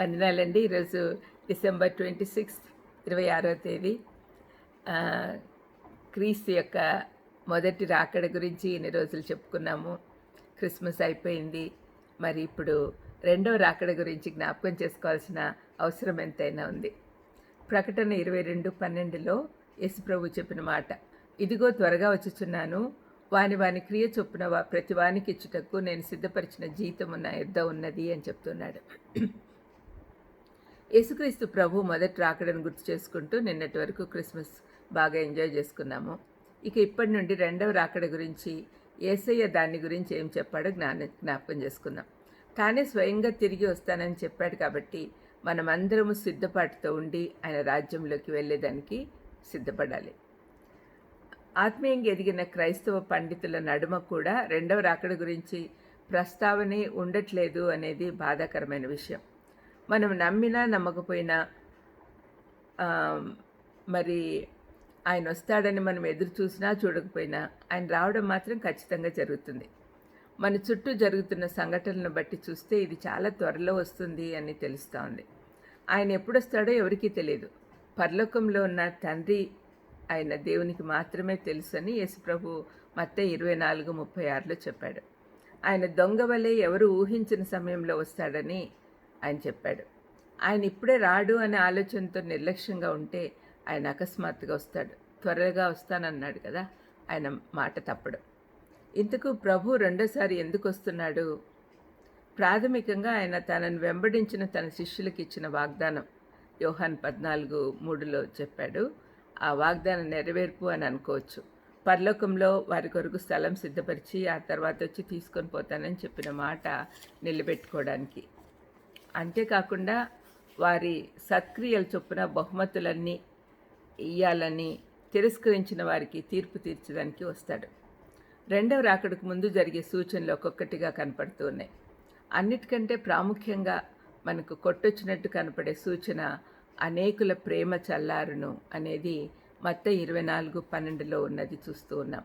వందనాలండి ఈరోజు December twenty sixth ఇరవై ఆరో తేదీ. క్రీస్తు యొక్క మొదటి రాకడ గురించి ఇన్ని రోజులు చెప్పుకున్నాము. క్రిస్మస్ అయిపోయింది. మరి ఇప్పుడు రెండవ రాకడ గురించి జ్ఞాపకం చేసుకోవాల్సిన అవసరం ఎంతైనా ఉంది. ప్రకటన ఇరవై రెండు పన్నెండులో యశుప్రభు చెప్పిన మాట ఇదిగో త్వరగా వచ్చుచున్నాను. వాని వాని క్రియ చొప్పున వా ప్రతి వానికి ఇచ్చుటకు నేను సిద్ధపరిచిన జీతము నా యుద్ధ ఉన్నది అని చెప్తున్నాడు. యేసుక్రీస్తు ప్రభు మొదటి రాకడను గుర్తు చేసుకుంటూ నిన్నటి వరకు క్రిస్మస్ బాగా ఎంజాయ్ చేసుకున్నాము. ఇక ఇప్పటి నుండి రెండవ రాకడ గురించి ఏసయ్య దాని గురించి ఏం చెప్పాడో జ్ఞాన జ్ఞాపకం చేసుకుందాం. తానే స్వయంగా తిరిగి వస్తానని చెప్పాడు కాబట్టి మనమందరము సిద్ధపాటుతో ఉండి ఆయన రాజ్యంలోకి వెళ్ళేదానికి సిద్ధపడాలి. ఆత్మీయంగా ఎదిగిన క్రైస్తవ పండితుల నడుమ కూడా రెండవ రాకడ గురించి ప్రస్తావనే ఉండట్లేదు అనేది బాధాకరమైన విషయం. మనం నమ్మినా నమ్మకపోయినా మరి ఆయన వస్తాడని మనం ఎదురు చూసినా చూడకపోయినా ఆయన రావడం మాత్రం ఖచ్చితంగా జరుగుతుంది. మన చుట్టూ జరుగుతున్న సంఘటనలను బట్టి చూస్తే ఇది చాలా త్వరలో వస్తుంది అని తెలుస్తూ ఉంది. ఆయన ఎప్పుడు వస్తాడో ఎవరికీ తెలియదు. పరలోకంలో ఉన్న తండ్రి ఆయన దేవునికి మాత్రమే తెలుసు అని యేసుప్రభు మత్త ఇరవై నాలుగు ముప్పై ఆరులో చెప్పాడు. ఆయన దొంగ వలె ఎవరు ఊహించిన సమయంలో వస్తాడని ఆయన చెప్పాడు. ఆయన ఇప్పుడే రాడు అనే ఆలోచనతో నిర్లక్ష్యంగా ఉంటే ఆయన అకస్మాత్తుగా వస్తాడు. త్వరగా వస్తానన్నాడు కదా ఆయన మాట తప్పడు. ఇంతకు ప్రభు రెండోసారి ఎందుకు వస్తున్నాడు? ప్రాథమికంగా ఆయన తనను వెంబడించిన తన శిష్యులకు ఇచ్చిన వాగ్దానం యోహాన్ పద్నాలుగు మూడులో చెప్పాడు. ఆ వాగ్దానం నెరవేర్పు అని అనుకోవచ్చు. పరలోకంలో వారి కొరకు స్థలం సిద్ధపరిచి ఆ తర్వాత వచ్చి తీసుకొని పోతానని చెప్పిన మాట నిలబెట్టుకోవడానికి. అంతేకాకుండా వారి సత్క్రియల చొప్పున బహుమతులన్నీ ఇయ్యాలని తిరస్కరించిన వారికి తీర్పు తీర్చడానికి వస్తాడు. రెండవ రాకడకు ముందు జరిగే సూచనలు ఒక్కొక్కటిగా కనపడుతూ ఉన్నాయి. అన్నిటికంటే ప్రాముఖ్యంగా మనకు కొట్టొచ్చినట్టు కనపడే సూచన అనేకుల ప్రేమ చల్లారును అనేది మత్త ఇరవై నాలుగు పన్నెండులో ఉన్నది చూస్తూ ఉన్నాం.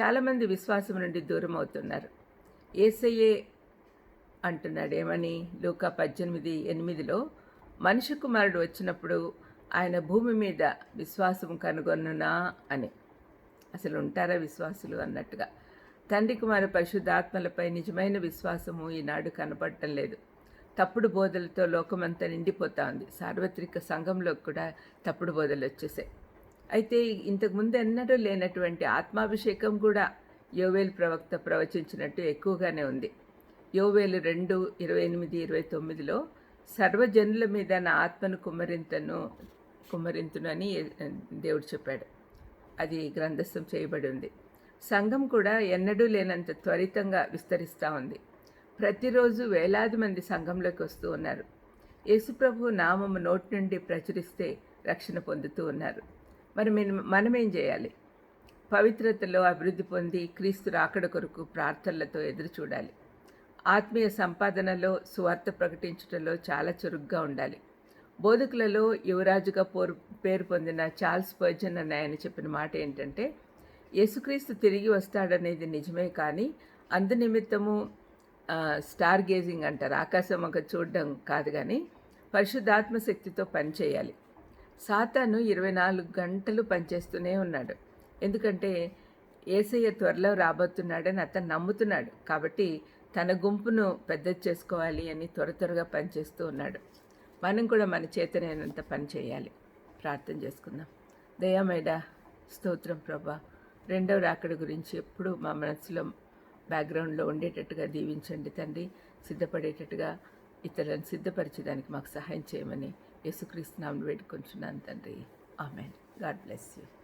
చాలామంది విశ్వాసం నుండి దూరం అవుతున్నారు ఏసయ్యే అంటున్నాడు ఏమని లూకా పద్దెనిమిది ఎనిమిదిలో మనిషి కుమారుడు వచ్చినప్పుడు ఆయన భూమి మీద విశ్వాసం కనుగొనునా అని. అసలు ఉంటారా విశ్వాసులు అన్నట్టుగా. తండ్రి కుమారు పరిశుద్ధాత్మలపై నిజమైన విశ్వాసము ఈనాడు కనపడటం లేదు. తప్పుడు బోధలతో లోకమంతా నిండిపోతా ఉంది సార్వత్రిక సంఘంలో కూడా తప్పుడు బోధలు వచ్చేసాయి అయితే ఇంతకుముందు ఎన్నడూ లేనటువంటి ఆత్మాభిషేకం కూడా యోవేల్ ప్రవక్త ప్రవచించినట్టు ఎక్కువగానే ఉంది. యోవేలు రెండు ఇరవై ఎనిమిది ఇరవై తొమ్మిదిలో సర్వజనుల మీద నా ఆత్మను కుమ్మరింతను కుమ్మరింతును అని దేవుడు చెప్పాడు. అది గ్రంథస్థం చేయబడి ఉంది. సంఘం కూడా ఎన్నడూ లేనంత త్వరితంగా విస్తరిస్తూ ఉంది. ప్రతిరోజు వేలాది మంది సంఘంలోకి వస్తూ ఉన్నారు. యేసుప్రభు నామము నోటి నుండి ప్రచురిస్తే రక్షణ పొందుతూ ఉన్నారు. మరి మేము- మనమేం చేయాలి? పవిత్రతలో అభివృద్ధి పొంది క్రీస్తు రాకడ కొరకు ప్రార్థనలతో ఎదురు చూడాలి ఆత్మీయ సంపాదనలో సువార్త ప్రకటించడంలో చాలా చురుగ్గా ఉండాలి. బోధకులలో యువరాజుగా పోరు పేరు పొందిన చార్ల్స్ పర్జన్ అని ఆయన చెప్పిన మాట ఏంటంటే యేసుక్రీస్తు తిరిగి వస్తాడనేది నిజమే కానీ అందునిమిత్తము స్టార్ గేజింగ్ అంటారు. ఆకాశం ఒక చూడడం కాదు కానీ పరిశుద్ధాత్మ శక్తితో పనిచేయాలి సాతాను ఇరవై నాలుగు గంటలు పనిచేస్తూనే ఉన్నాడు. ఎందుకంటే ఏసయ్య త్వరలో రాబోతున్నాడని అతను నమ్ముతున్నాడు. కాబట్టి తన గుంపును పెద్దది చేసుకోవాలి అని త్వర త్వరగా పనిచేస్తూ ఉన్నాడు. మనం కూడా మన చేతనైనంత పని చేయాలి. ప్రార్థన చేసుకుందాం. దయామేడా స్తోత్రం ప్రభా. రెండవ రాకడ గురించి ఎప్పుడు మా మనసులో బ్యాక్గ్రౌండ్లో ఉండేటట్టుగా దీవించండి తండ్రి. సిద్ధపడేటట్టుగా ఇతరులను సిద్ధపరిచేదానికి మాకు సహాయం చేయమని యేసుక్రీస్తు నామను వేడుకొంచున్నాను తండ్రి. ఆమెన్. God bless you.